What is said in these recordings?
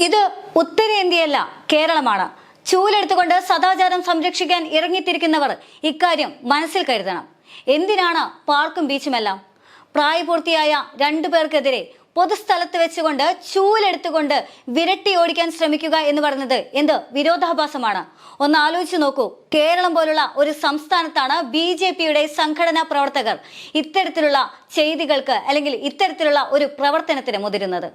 ഇത് ഉത്തരേന്ത്യയല്ല കേരളമാണ്. ചൂലെടുത്തുകൊണ്ട് സദാചാരം സംരക്ഷിക്കാൻ ഇറങ്ങിത്തിരിക്കുന്നവർ ഇക്കാര്യം മനസ്സിൽ കരുതണം. എന്തിനാണ് പാർക്കും ബീച്ചുമെല്ലാം? പ്രായപൂർത്തിയായ രണ്ടു പേർക്കെതിരെ പൊതുസ്ഥലത്ത് വെച്ചുകൊണ്ട് ചൂലെടുത്തുകൊണ്ട് വിരട്ടി ഓടിക്കാൻ ശ്രമിക്കുക എന്ന് പറയുന്നത് എന്ത് വിരോധാഭാസമാണ്? ഒന്ന് ആലോചിച്ച് നോക്കൂ. കേരളം പോലുള്ള ഒരു സംസ്ഥാനത്താണ് ബി ജെ പിയുടെ സംഘടനാ പ്രവർത്തകർ ഇത്തരത്തിലുള്ള ചെയ്തികൾക്ക് അല്ലെങ്കിൽ ഇത്തരത്തിലുള്ള ഒരു പ്രവർത്തനത്തിന് മുതിരുന്നത്.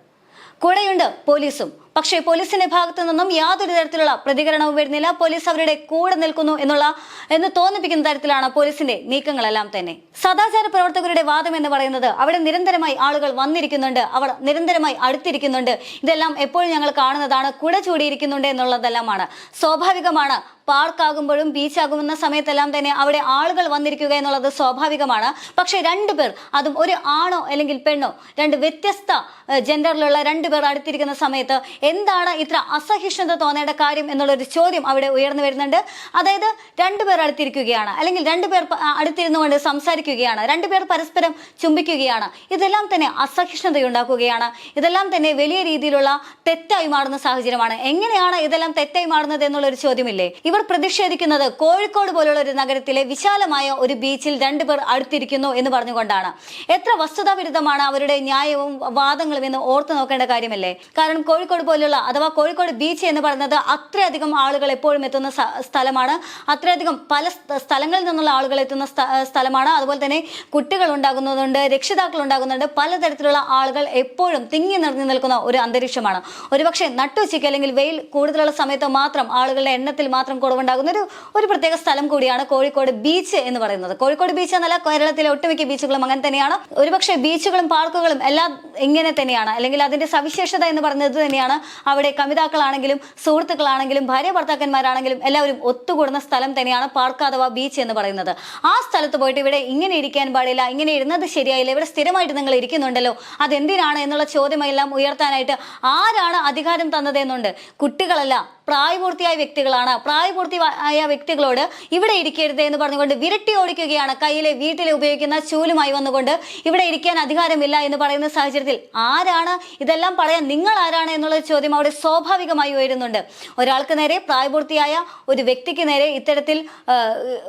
കൂടെയുണ്ട് പോലീസും. പക്ഷേ പോലീസിന്റെ ഭാഗത്തു നിന്നും യാതൊരു തരത്തിലുള്ള പ്രതികരണവും വരുന്നില്ല. പോലീസ് അവരുടെ കൂടെ നിൽക്കുന്നു എന്നുള്ള എന്ന് തോന്നിപ്പിക്കുന്ന തരത്തിലാണ് പോലീസിന്റെ നീക്കങ്ങളെല്ലാം തന്നെ. സദാചാര പ്രവർത്തകരുടെ വാദം എന്ന് പറയുന്നത് അവിടെ നിരന്തരമായി ആളുകൾ വന്നിരിക്കുന്നുണ്ട്. അവർ നിരന്തരമായി അടുത്തിരിക്കുന്നുണ്ട്. ഇതെല്ലാം എപ്പോഴും ഞങ്ങൾ കാണുന്നതാണ്. കുട ചൂടിയിരിക്കുന്നുണ്ട് എന്നുള്ളതെല്ലാമാണ്. സ്വാഭാവികമാണ്. പാർക്കാകുമ്പോഴും ബീച്ചാകുമെന്ന സമയത്തെല്ലാം തന്നെ അവിടെ ആളുകൾ വന്നിരിക്കുക എന്നുള്ളത് സ്വാഭാവികമാണ്. പക്ഷേ രണ്ടുപേർ അതും ഒരു ആണോ അല്ലെങ്കിൽ പെണ്ണോ രണ്ട് വ്യത്യസ്ത ജെൻഡറിലുള്ള രണ്ടുപേർ അടുത്തിരിക്കുന്ന സമയത്ത് എന്താണ് ഇത്ര അസഹിഷ്ണുത തോന്നേണ്ട കാര്യം എന്നുള്ളൊരു ചോദ്യം അവിടെ ഉയർന്നു വരുന്നുണ്ട്. അതായത് രണ്ടുപേർ അടുത്തിരിക്കുകയാണ്. അല്ലെങ്കിൽ രണ്ടുപേർ അടുത്തിരുന്നു കൊണ്ട് സംസാരിക്കുകയാണ്. രണ്ടുപേർ പരസ്പരം ചുംബിക്കുകയാണ്. ഇതെല്ലാം തന്നെ അസഹിഷ്ണുതയുണ്ടാക്കുകയാണ്. ഇതെല്ലാം തന്നെ വലിയ രീതിയിലുള്ള തെറ്റായി മാറുന്ന സാഹചര്യമാണ്. എങ്ങനെയാണ് ഇതെല്ലാം തെറ്റായി മാറുന്നത് എന്നുള്ളൊരു ചോദ്യമില്ലേ? ഇവർ പ്രതിഷേധിക്കുന്നത് കോഴിക്കോട് പോലുള്ള ഒരു നഗരത്തിലെ വിശാലമായ ഒരു ബീച്ചിൽ രണ്ടുപേർ അടുത്തിരിക്കുന്നു എന്ന് പറഞ്ഞുകൊണ്ടാണ്. എത്ര വസ്തുതാവിരുദ്ധമാണ് അവരുടെ ന്യായവും വാദങ്ങളും എന്ന് ഓർത്തു നോക്കേണ്ട കാര്യമല്ലേ? കാരണം കോഴിക്കോട് പോലുള്ള അഥവാ കോഴിക്കോട് ബീച്ച് എന്ന് പറയുന്നത് അത്രയധികം ആളുകൾ എപ്പോഴും എത്തുന്ന സ്ഥലമാണ്. അത്രയധികം പല സ്ഥലങ്ങളിൽ നിന്നുള്ള ആളുകൾ എത്തുന്ന സ്ഥലമാണ്. അതുപോലെ തന്നെ കുട്ടികൾ ഉണ്ടാകുന്നതുണ്ട് രക്ഷിതാക്കൾ ഉണ്ടാകുന്നുണ്ട് പലതരത്തിലുള്ള ആളുകൾ എപ്പോഴും തിങ്ങി നിറഞ്ഞു നിൽക്കുന്ന ഒരു അന്തരീക്ഷമാണ്. ഒരുപക്ഷെ നട്ടുച്ചയ്ക്ക് അല്ലെങ്കിൽ വെയിൽ കൂടുതലുള്ള സമയത്ത് മാത്രം ആളുകളുടെ എണ്ണത്തിൽ മാത്രം കുറവുണ്ടാകുന്ന ഒരു ഒരു പ്രത്യേക സ്ഥലം കൂടിയാണ് കോഴിക്കോട് ബീച്ച് എന്ന് പറയുന്നത്. കോഴിക്കോട് ബീച്ച് എന്നല്ല കേരളത്തിലെ ഒട്ടുമിക്ക ബീച്ചുകളും അങ്ങനെ തന്നെയാണ്. ഒരുപക്ഷെ ബീച്ചുകളും പാർക്കുകളും എല്ലാം ഇങ്ങനെ തന്നെയാണ്. അല്ലെങ്കിൽ അതിന്റെ സവിശേഷത എന്ന് പറയുന്നത് തന്നെയാണ്. അവിടെ കവിതാക്കളാണെങ്കിലും സുഹൃത്തുക്കളാണെങ്കിലും ഭാര്യ ഭർത്താക്കന്മാരാണെങ്കിലും എല്ലാവരും ഒത്തുകൂടുന്ന സ്ഥലം തന്നെയാണ് പാർക്ക് അഥവാ ബീച്ച് എന്ന് പറയുന്നത്. ആ സ്ഥലത്ത് പോയിട്ട് ഇവിടെ ഇങ്ങനെ ഇരിക്കാൻ പാടില്ല ഇങ്ങനെ ഇരുന്നത് ശരിയായില്ല ഇവിടെ സ്ഥിരമായിട്ട് നിങ്ങൾ ഇരിക്കുന്നുണ്ടല്ലോ. അതെന്തിനാണ് എന്നുള്ള ചോദ്യമെല്ലാം ഉയർത്താനായിട്ട് ആരാണ് അധികാരം തന്നതെന്നുണ്ട് കുട്ടികളല്ല പ്രായപൂർത്തിയായ വ്യക്തികളാണ്. പ്രായപൂർത്തിയായ വ്യക്തികളോട് ഇവിടെ ഇരിക്കരുത് എന്ന് പറഞ്ഞുകൊണ്ട് വിരട്ടി ഓടിക്കുകയാണ്. കയ്യിലെ വീട്ടിൽ ഉപയോഗിക്കുന്ന ചൂലുമായി വന്നുകൊണ്ട് ഇവിടെ ഇരിക്കാൻ അധികാരമില്ല എന്ന് പറയുന്ന സാഹചര്യത്തിൽ ആരാണ്? ഇതെല്ലാം പറയാൻ നിങ്ങൾ ആരാണ് എന്നുള്ള ചോദ്യം അവിടെ സ്വാഭാവികമായി ഉയരുന്നുണ്ട്. ഒരാൾക്ക് നേരെ പ്രായപൂർത്തിയായ ഒരു വ്യക്തിക്ക് നേരെ ഇത്തരത്തിൽ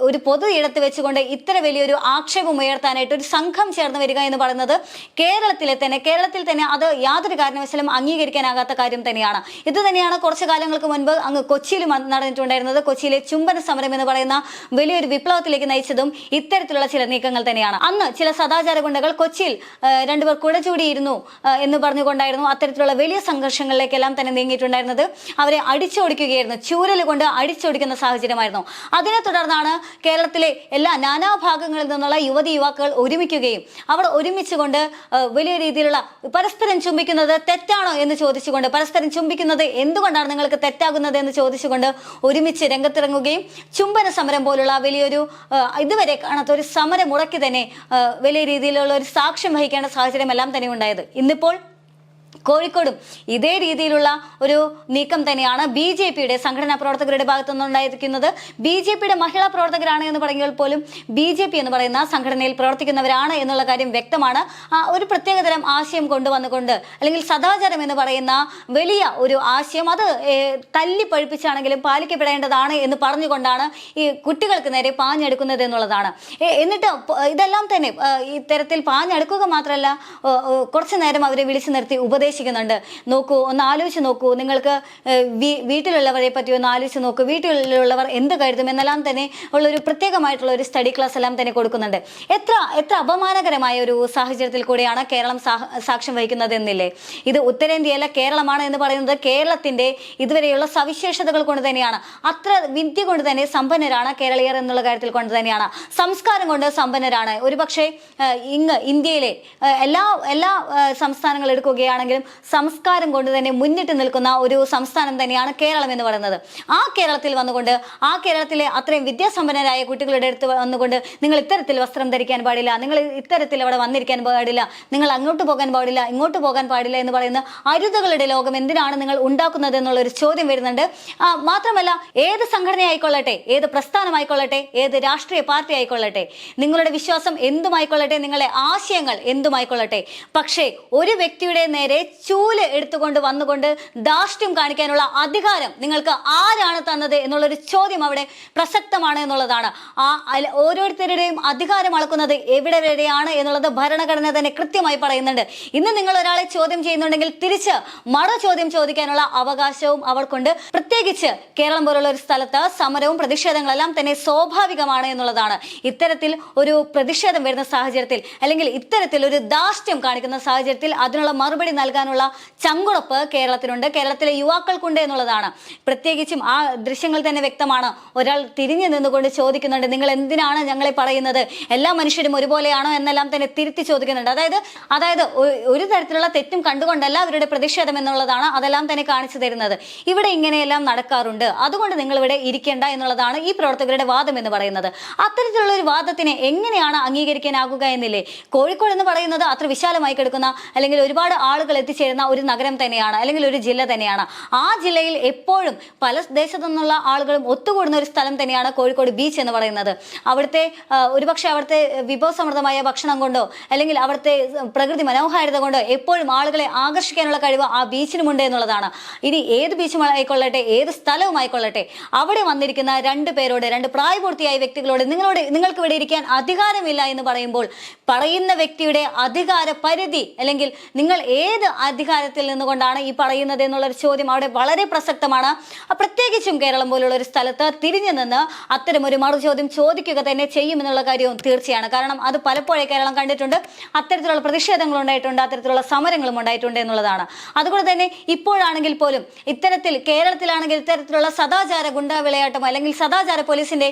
ഒരു പൊതു ഇടത്ത് വെച്ചുകൊണ്ട് ഇത്ര വലിയൊരു ആക്ഷേപം ഉയർത്താനായിട്ട് ഒരു സംഘം ചേർന്ന് വരിക എന്ന് പറയുന്നത് കേരളത്തിലെ തന്നെ കേരളത്തിൽ തന്നെ അത് യാതൊരു കാരണവശാലും അംഗീകരിക്കാനാകാത്ത കാര്യം തന്നെയാണ്. ഇത് തന്നെയാണ് കുറച്ച് കാലങ്ങൾക്ക് മുൻപ് അങ്ങ് കൊച്ചിയിൽ നടന്നിട്ടുണ്ടായിരുന്നത്. കൊച്ചിയിലെ ചുംബന സമരം എന്ന് പറയുന്ന വലിയൊരു വിപ്ലവത്തിലേക്ക് നയിച്ചതും ഇത്തരത്തിലുള്ള ചില നീക്കങ്ങൾ തന്നെയാണ്. അന്ന് ചില സദാചാര ഗുണ്ടകൾ കൊച്ചിയിൽ രണ്ടുപേർ കുട ചൂടിയിരുന്നു എന്ന് പറഞ്ഞുകൊണ്ടായിരുന്നു അത്തരത്തിലുള്ള വലിയ സംഘർഷങ്ങളിലേക്കെല്ലാം തന്നെ നീങ്ങിയിട്ടുണ്ടായിരുന്നത്. അവരെ അടിച്ചോടിക്കുകയായിരുന്നു. ചൂരൽ കൊണ്ട് അടിച്ചോടിക്കുന്ന സാഹചര്യമായിരുന്നു. അതിനെ തുടർന്നാണ് കേരളത്തിലെ എല്ലാ നാനാഭാഗങ്ങളിൽ നിന്നുള്ള യുവതി യുവാക്കൾ ഒരുമിക്കുകയും അവർ ഒരുമിച്ചുകൊണ്ട് വലിയ രീതിയിലുള്ള പരസ്പരം ചുംബിക്കുന്നത് തെറ്റാണോ എന്ന് ചോദിച്ചുകൊണ്ട് പരസ്പരം ചുംബിക്കുന്നത് എന്തുകൊണ്ടാണ് നിങ്ങൾക്ക് തെറ്റാകുന്നത് എന്ന് ചോദിച്ചുകൊണ്ട് ഒരുമിച്ച് രംഗത്തിറങ്ങുകയും ചുംബന സമരം പോലുള്ള വലിയൊരു ഇതുവരെ കാണാത്ത ഒരു സമരം ഉറക്കി തന്നെ വലിയ രീതിയിലുള്ള ഒരു സാക്ഷ്യം വഹിക്കേണ്ട സാഹചര്യമെല്ലാം തന്നെ ഉണ്ടായത്. ഇന്നിപ്പോൾ കോഴിക്കോടും. ഇതേ രീതിയിലുള്ള ഒരു നീക്കം തന്നെയാണ് ബി ജെ പിയുടെ സംഘടനാ പ്രവർത്തകരുടെ ഭാഗത്തു നിന്നുണ്ടായിരിക്കുന്നത് ബി ജെ പിയുടെ മഹിളാ പ്രവർത്തകരാണ് എന്ന് പറയുമ്പോൾ പോലും ബി ജെ പി എന്ന് പറയുന്ന സംഘടനയിൽ പ്രവർത്തിക്കുന്നവരാണ് എന്നുള്ള കാര്യം വ്യക്തമാണ്. ഒരു പ്രത്യേകതരം ആശയം കൊണ്ടുവന്നുകൊണ്ട് അല്ലെങ്കിൽ സദാചാരം എന്ന് പറയുന്ന വലിയ ഒരു ആശയം അത് തല്ലിപ്പഴിപ്പിച്ചാണെങ്കിലും തല്ലി പഴിപ്പിച്ചാണെങ്കിലും പാലിക്കപ്പെടേണ്ടതാണ് എന്ന് പറഞ്ഞുകൊണ്ടാണ് ഈ കുട്ടികൾക്ക് നേരെ പാഞ്ഞെടുക്കുന്നത് എന്നുള്ളതാണ്. എന്നിട്ട് ഇതെല്ലാം തന്നെ ഇത്തരത്തിൽ പാഞ്ഞെടുക്കുക മാത്രമല്ല കുറച്ചു നേരം അവരെ വിളിച്ചു നിർത്തി ഉപദേശിക്കുന്നുണ്ട് നോക്കൂ ഒന്ന് ആലോചിച്ച് നോക്കൂ. നിങ്ങൾക്ക് വീട്ടിലുള്ളവരെ പറ്റി ഒന്ന് ആലോചിച്ച് നോക്കൂ. വീട്ടിലുള്ളവർ എന്ത് കരുതും എന്നെല്ലാം തന്നെ ഉള്ളൊരു പ്രത്യേകമായിട്ടുള്ള ഒരു സ്റ്റഡി ക്ലാസ് എല്ലാം തന്നെ കൊടുക്കുന്നുണ്ട്. എത്ര എത്ര അപമാനകരമായ ഒരു സാഹചര്യത്തിൽ കൂടെയാണ് കേരളം സാക്ഷ്യം വഹിക്കുന്നത് എന്നില്ലേ? ഇത് ഉത്തരേന്ത്യയല്ല കേരളമാണ് എന്ന് പറയുന്നത് കേരളത്തിന്റെ ഇതുവരെയുള്ള സവിശേഷതകൾ കൊണ്ട് തന്നെയാണ്. അത്ര വിദ്യ കൊണ്ട് തന്നെ സമ്പന്നരാണ് കേരളീയർ എന്നുള്ള കാര്യത്തിൽ കൊണ്ട് തന്നെയാണ്. സംസ്കാരം കൊണ്ട് സമ്പന്നരാണ്. ഒരുപക്ഷെ ഇങ്ങ് ഇന്ത്യയിലെ എല്ലാ എല്ലാ സംസ്ഥാനങ്ങളെടുക്കുകയാണെങ്കിലും സംസ്കാരം കൊണ്ട് തന്നെ മുന്നിട്ട് നിൽക്കുന്ന ഒരു സംസ്ഥാനം തന്നെയാണ് കേരളം എന്ന് പറയുന്നത്. ആ കേരളത്തിൽ വന്നുകൊണ്ട് ആ കേരളത്തിലെ അത്രയും വിദ്യാസമ്പന്നരായ കുട്ടികളുടെ അടുത്ത് വന്നുകൊണ്ട് നിങ്ങൾ ഇത്തരത്തിൽ വസ്ത്രം ധരിക്കാൻ പാടില്ല നിങ്ങൾ ഇത്തരത്തിൽ അവിടെ വന്നിരിക്കാൻ പാടില്ല നിങ്ങൾ അങ്ങോട്ട് പോകാൻ പാടില്ല ഇങ്ങോട്ട് പോകാൻ പാടില്ല എന്ന് പറയുന്ന അരുതകളുടെ ലോകം എന്തിനാണ് നിങ്ങൾ ഉണ്ടാക്കുന്നത് എന്നുള്ള ഒരു ചോദ്യം വരുന്നുണ്ട്. മാത്രമല്ല ഏത് സംഘടനയായിക്കൊള്ളട്ടെ ഏത് പ്രസ്ഥാനമായിക്കൊള്ളട്ടെ ഏത് രാഷ്ട്രീയ പാർട്ടി ആയിക്കൊള്ളട്ടെ നിങ്ങളുടെ വിശ്വാസം എന്തുമായിക്കൊള്ളട്ടെ നിങ്ങളുടെ ആശയങ്ങൾ എന്തുമായിക്കൊള്ളട്ടെ. പക്ഷേ ഒരു വ്യക്തിയുടെ നേരെ ചൂൽ എടുത്തുകൊണ്ട് വന്നുകൊണ്ട് ധാർഷ്ട്യം കാണിക്കാനുള്ള അധികാരം നിങ്ങൾക്ക് ആരാണ് തന്നത് എന്നുള്ളൊരു ചോദ്യം അവിടെ പ്രസക്തമാണ് എന്നുള്ളതാണ്. ആ ഓരോരുത്തരുടെയും അധികാരം അളക്കുന്നത് എവിടെ വരെയാണ് എന്നുള്ളത് ഭരണഘടന തന്നെ കൃത്യമായി പറയുന്നുണ്ട്. ഇന്ന് നിങ്ങൾ ഒരാളെ ചോദ്യം ചെയ്യുന്നുണ്ടെങ്കിൽ തിരിച്ച് മറ ചോദ്യം ചോദിക്കാനുള്ള അവകാശവും അവർക്കുണ്ട് പ്രത്യേകിച്ച് കേരളം പോലുള്ള ഒരു സ്ഥലത്ത് സമരവും പ്രതിഷേധങ്ങളെല്ലാം തന്നെ സ്വാഭാവികമാണ് എന്നുള്ളതാണ്. ഇത്തരത്തിൽ ഒരു പ്രതിഷേധം വരുന്ന സാഹചര്യത്തിൽ അല്ലെങ്കിൽ ഇത്തരത്തിൽ ഒരു ധാർഷ്ട്യം കാണിക്കുന്ന സാഹചര്യത്തിൽ അതിനുള്ള മറുപടി നൽകാനുള്ള ചങ്കുറപ്പ് കേരളത്തിനുണ്ട്. കേരളത്തിലെ യുവാക്കൾക്കുണ്ട് എന്നുള്ളതാണ്. പ്രത്യേകിച്ചും ആ ദൃശ്യങ്ങൾ തന്നെ വ്യക്തമാണ്. ഒരാൾ തിരിഞ്ഞു നിന്നുകൊണ്ട് ചോദിക്കുന്നുണ്ട് നിങ്ങൾ എന്തിനാണ് ഞങ്ങളെ പറയുന്നത്? എല്ലാ മനുഷ്യരും ഒരുപോലെയാണോ? എന്നെല്ലാം തന്നെ തിരുത്തി ചോദിക്കുന്നുണ്ട്. അതായത് അതായത് ഒരു തരത്തിലുള്ള തെറ്റും കണ്ടുകൊണ്ടല്ല അവരുടെ പ്രതിഷേധം എന്നുള്ളതാണ് അതെല്ലാം തന്നെ കാണിച്ചു തരുന്നത്. ഇവിടെ ഇങ്ങനെയെല്ലാം നടക്കാറുണ്ട്. അതുകൊണ്ട് നിങ്ങൾ ഇവിടെ ഇരിക്കേണ്ട എന്നുള്ളതാണ് ഈ പ്രവർത്തകരുടെ വാദം എന്ന് പറയുന്നത്. അത്തരത്തിലുള്ള ഒരു വാദത്തിനെ എങ്ങനെയാണ് അംഗീകരിക്കാനാകുക എന്നില്ലേ? കോഴിക്കോട് എന്ന് പറയുന്നത് അത്ര വിശാലമായി കിടക്കുന്ന അല്ലെങ്കിൽ ഒരുപാട് ആളുകൾ എത്തിച്ചേരുന്ന ഒരു നഗരം തന്നെയാണ് അല്ലെങ്കിൽ ഒരു ജില്ല തന്നെയാണ്. ആ ജില്ലയിൽ എപ്പോഴും പല ദേശത്തു നിന്നുള്ള ആളുകളും ഒത്തുകൂടുന്ന ഒരു സ്ഥലം തന്നെയാണ് കോഴിക്കോട് ബീച്ച് എന്ന് പറയുന്നത്. അവിടുത്തെ ഒരുപക്ഷെ അവിടുത്തെ വിഭവസമൃദ്ധമായ ഭക്ഷണം കൊണ്ടോ അല്ലെങ്കിൽ അവിടുത്തെ പ്രകൃതി മനോഹാരിത കൊണ്ടോ എപ്പോഴും ആളുകളെ ആകർഷിക്കാനുള്ള കഴിവ് ആ ബീച്ചിനുമുണ്ട് എന്നുള്ളതാണ്. ഇനി ഏത് ബീച്ചും ആയിക്കൊള്ളട്ടെ ഏത് സ്ഥലവും ആയിക്കൊള്ളട്ടെ അവിടെ വന്നിരിക്കുന്ന രണ്ട് പേരോട് രണ്ട് പ്രായപൂർത്തിയായ വ്യക്തികളോട് നിങ്ങളോട് നിങ്ങൾക്ക് ഇവിടെ ഇരിക്കാൻ അധികാരമില്ല എന്ന് പറയുമ്പോൾ പറയുന്ന വ്യക്തിയുടെ അധികാര പരിധി അല്ലെങ്കിൽ നിങ്ങൾ ഏത് അധികാരത്തിൽ നിന്നുകൊണ്ടാണ് ഈ പറയുന്നത് എന്നുള്ളൊരു ചോദ്യം അവിടെ വളരെ പ്രസക്തമാണ്. പ്രത്യേകിച്ചും കേരളം പോലുള്ള ഒരു സ്ഥലത്ത് തിരിഞ്ഞു നിന്ന് അത്തരം ഒരു മറു ചോദ്യം ചോദിക്കുക തന്നെ ചെയ്യുമെന്നുള്ള കാര്യവും തീർച്ചയാണ്. കാരണം അത് പലപ്പോഴേ കേരളം കണ്ടിട്ടുണ്ട്. അത്തരത്തിലുള്ള പ്രതിഷേധങ്ങൾ ഉണ്ടായിട്ടുണ്ട് അത്തരത്തിലുള്ള സമരങ്ങളും ഉണ്ടായിട്ടുണ്ട് എന്നുള്ളതാണ്. അതുകൊണ്ട് തന്നെ ഇപ്പോഴാണെങ്കിൽ പോലും ഇത്തരത്തിൽ കേരളത്തിലാണെങ്കിൽ ഇത്തരത്തിലുള്ള സദാചാര ഗുണ്ടാ വിളയാട്ടം അല്ലെങ്കിൽ സദാചാര പോലീസിന്റെ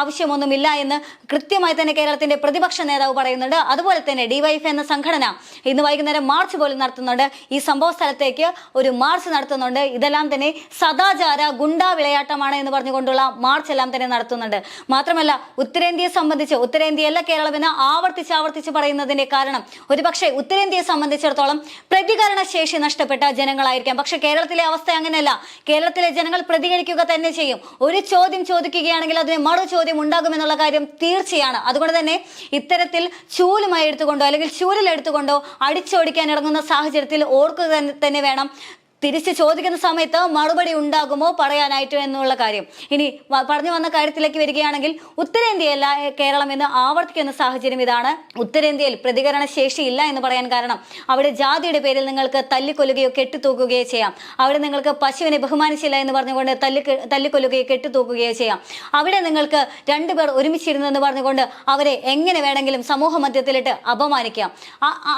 ആവശ്യമൊന്നുമില്ല എന്ന് കൃത്യമായി തന്നെ കേരളത്തിന്റെ പ്രതിപക്ഷ നേതാവ് പറയുന്നുണ്ട്. അതുപോലെ തന്നെ ഡിവൈഫ് എന്ന സംഘടന ഇന്ന് വൈകുന്നേരം മാർച്ച് പോലും നടത്തുന്നുണ്ട്. ഈ സംഭവ സ്ഥലത്തേക്ക് ഒരു മാർച്ച് നടത്തുന്നുണ്ട്. ഇതെല്ലാം തന്നെ സദാചാര ഗുണ്ടാ വിളയാട്ടമാണ് എന്ന് പറഞ്ഞുകൊണ്ടുള്ള മാർച്ച് എല്ലാം തന്നെ നടത്തുന്നുണ്ട്. മാത്രമല്ല ഉത്തരേന്ത്യയെ സംബന്ധിച്ച് ഉത്തരേന്ത്യയല്ല കേരളം എന്ന് ആവർത്തിച്ച് ആവർത്തിച്ച് പറയുന്നതിന്റെ കാരണം ഒരുപക്ഷെ ഉത്തരേന്ത്യയെ സംബന്ധിച്ചിടത്തോളം പ്രതികരണ ശേഷി നഷ്ടപ്പെട്ട ജനങ്ങളായിരിക്കാം. പക്ഷെ കേരളത്തിലെ അവസ്ഥ അങ്ങനെയല്ല. കേരളത്തിലെ ജനങ്ങൾ പ്രതികരിക്കുക തന്നെ ചെയ്യും. ഒരു ചോദ്യം ചോദിക്കുകയാണെങ്കിൽ അതിന് മറു ചോദ്യം ഉണ്ടാകുമെന്നുള്ള കാര്യം തീർച്ചയാണ്. അതുകൊണ്ട് തന്നെ ഇത്തരത്തിൽ ചൂലുമായി എടുത്തുകൊണ്ടോ അല്ലെങ്കിൽ ചൂലിൽ എടുത്തുകൊണ്ടോ അടിച്ചോടിക്കാൻ ഇറങ്ങുന്ന സാഹചര്യത്തിൽ ഓർക്കുക തന്നെ- തന്നെ വേണം. തിരിച്ച് ചോദിക്കുന്ന സമയത്ത് മറുപടി ഉണ്ടാകുമോ പറയാനായിട്ട് എന്നുള്ള കാര്യം. ഇനി പറഞ്ഞു വന്ന കാര്യത്തിലേക്ക് വരികയാണെങ്കിൽ ഉത്തരേന്ത്യയല്ല കേരളം എന്ന് ആവർത്തിക്കുന്ന സാഹചര്യം ഇതാണ്. ഉത്തരേന്ത്യയിൽ പ്രതികരണ ശേഷിയില്ല എന്ന് പറയാൻ കാരണം അവിടെ ജാതിയുടെ പേരിൽ നിങ്ങൾക്ക് തല്ലിക്കൊല്ലുകയോ കെട്ടിത്തൂക്കുകയോ ചെയ്യാം. അവിടെ നിങ്ങൾക്ക് പശുവിനെ ബഹുമാനിച്ചില്ല എന്ന് പറഞ്ഞുകൊണ്ട് തല്ലി തല്ലിക്കൊല്ലുകയോ കെട്ടിത്തൂക്കുകയോ ചെയ്യാം. അവിടെ നിങ്ങൾക്ക് രണ്ടുപേർ ഒരുമിച്ചിരുന്നു എന്ന് പറഞ്ഞുകൊണ്ട് അവരെ എങ്ങനെ വേണമെങ്കിലും സമൂഹ മധ്യത്തിലിട്ട് അപമാനിക്കാം.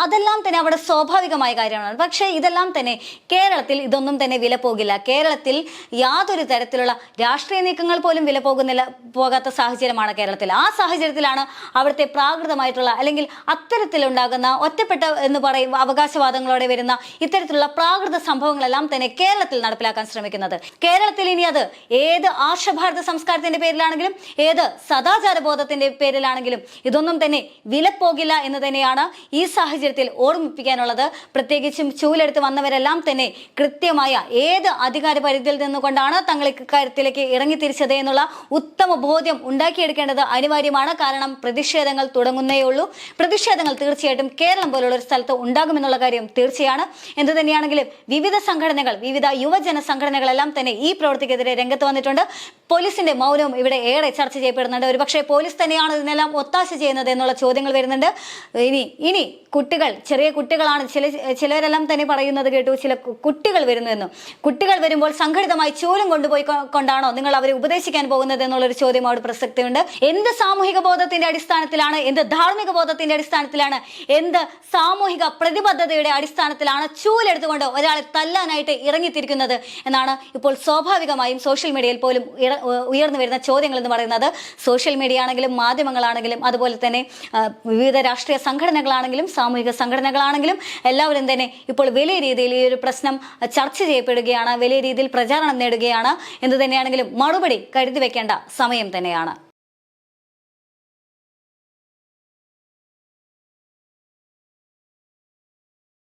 അതെല്ലാം തന്നെ അവിടെ സ്വാഭാവികമായ കാര്യമാണ്. പക്ഷേ ഇതെല്ലാം തന്നെ കേരളത്തിൽ ഇതൊന്നും തന്നെ വില പോകില്ല. കേരളത്തിൽ യാതൊരു തരത്തിലുള്ള രാഷ്ട്രീയ നീക്കങ്ങൾ പോലും വില പോകുന്നില്ല പോകാത്ത സാഹചര്യമാണ് കേരളത്തിൽ. ആ സാഹചര്യത്തിലാണ് അവിടുത്തെ പ്രാകൃതമായിട്ടുള്ള അല്ലെങ്കിൽ അത്തരത്തിലുണ്ടാകുന്ന ഒറ്റപ്പെട്ട എന്ന് പറയും അവകാശവാദങ്ങളോടെ വരുന്ന ഇത്തരത്തിലുള്ള പ്രാകൃത സംഭവങ്ങളെല്ലാം തന്നെ കേരളത്തിൽ നടപ്പിലാക്കാൻ ശ്രമിക്കുന്നത്. കേരളത്തിൽ ഇനി അത് ഏത് ആർഷഭാരത സംസ്കാരത്തിന്റെ പേരിലാണെങ്കിലും ഏത് സദാചാര ബോധത്തിന്റെ പേരിലാണെങ്കിലും ഇതൊന്നും തന്നെ വില പോകില്ല എന്ന് തന്നെയാണ് ഈ സാഹചര്യത്തിൽ ഓർമ്മിപ്പിക്കാനുള്ളത്. പ്രത്യേകിച്ചും ചൂലെടുത്ത് വന്നവരെല്ലാം തന്നെ കൃത്യമായ ഏത് അധികാര പരിധിയിൽ നിന്നുകൊണ്ടാണ് തങ്ങൾ ഇക്കാര്യത്തിലേക്ക് ഇറങ്ങി തിരിച്ചത് എന്നുള്ള ഉത്തമ ബോധ്യം ഉണ്ടാക്കിയെടുക്കേണ്ടത് അനിവാര്യമാണ്. കാരണം പ്രതിഷേധങ്ങൾ തുടങ്ങുന്നേ ഉള്ളൂ. പ്രതിഷേധങ്ങൾ തീർച്ചയായിട്ടും കേരളം പോലുള്ള ഒരു സ്ഥലത്ത് ഉണ്ടാകുമെന്നുള്ള കാര്യം തീർച്ചയാണ്. എന്തു തന്നെയാണെങ്കിലും വിവിധ സംഘടനകൾ വിവിധ യുവജന സംഘടനകളെല്ലാം തന്നെ ഈ പ്രവൃത്തിക്കെതിരെ രംഗത്ത് വന്നിട്ടുണ്ട്. പോലീസിന്റെ മൗനവും ഇവിടെ ഏറെ ചർച്ച ചെയ്യപ്പെടുന്നുണ്ട്. ഒരുപക്ഷെ പോലീസ് തന്നെയാണ് ഇതിനെല്ലാം ഒത്താശ ചെയ്യുന്നത് എന്നുള്ള ചോദ്യങ്ങൾ വരുന്നുണ്ട്. ഇനി ഇനി കുട്ടികൾ ചെറിയ കുട്ടികളാണ് ചില ചിലരെല്ലാം തന്നെ പറയുന്നത് കേട്ടു. ചില കുട്ടികൾ വരുന്നുവെന്നും കുട്ടികൾ വരുമ്പോൾ സംഘടിതമായി ചൂലും കൊണ്ടുപോയി കൊണ്ടാണോ നിങ്ങൾ അവരെ ഉപദേശിക്കാൻ പോകുന്നത് എന്നുള്ളൊരു ചോദ്യം അവിടെ പ്രസക്തിയുണ്ട്. എന്ത് സാമൂഹിക ബോധത്തിന്റെ അടിസ്ഥാനത്തിലാണ് എന്ത് ധാർമ്മിക ബോധത്തിന്റെ അടിസ്ഥാനത്തിലാണ് എന്ത് സാമൂഹിക പ്രതിബദ്ധതയുടെ അടിസ്ഥാനത്തിലാണ് ചൂലെടുത്തുകൊണ്ട് ഒരാളെ തല്ലാനായിട്ട് ഇറങ്ങിത്തിരിക്കുന്നത് എന്നാണ് ഇപ്പോൾ സ്വാഭാവികമായും സോഷ്യൽ മീഡിയയിൽ പോലും ഉയർന്നു വരുന്ന ചോദ്യങ്ങൾ എന്ന് പറയുന്നത് സോഷ്യൽ മീഡിയ ആണെങ്കിലും മാധ്യമങ്ങളാണെങ്കിലും അതുപോലെ തന്നെ വിവിധ രാഷ്ട്രീയ സംഘടനകളാണെങ്കിലും സാമൂഹിക സംഘടനകളാണെങ്കിലും എല്ലാവരും തന്നെ ഇപ്പോൾ വലിയ രീതിയിൽ ഈ ഒരു പ്രശ്നം ചർച്ച ചെയ്യപ്പെടുകയാണ് വലിയ രീതിയിൽ പ്രചാരണം നേടുകയാണ് എന്ത് തന്നെയാണെങ്കിലും മറുപടി കരുതി വെക്കേണ്ട സമയം തന്നെയാണ്.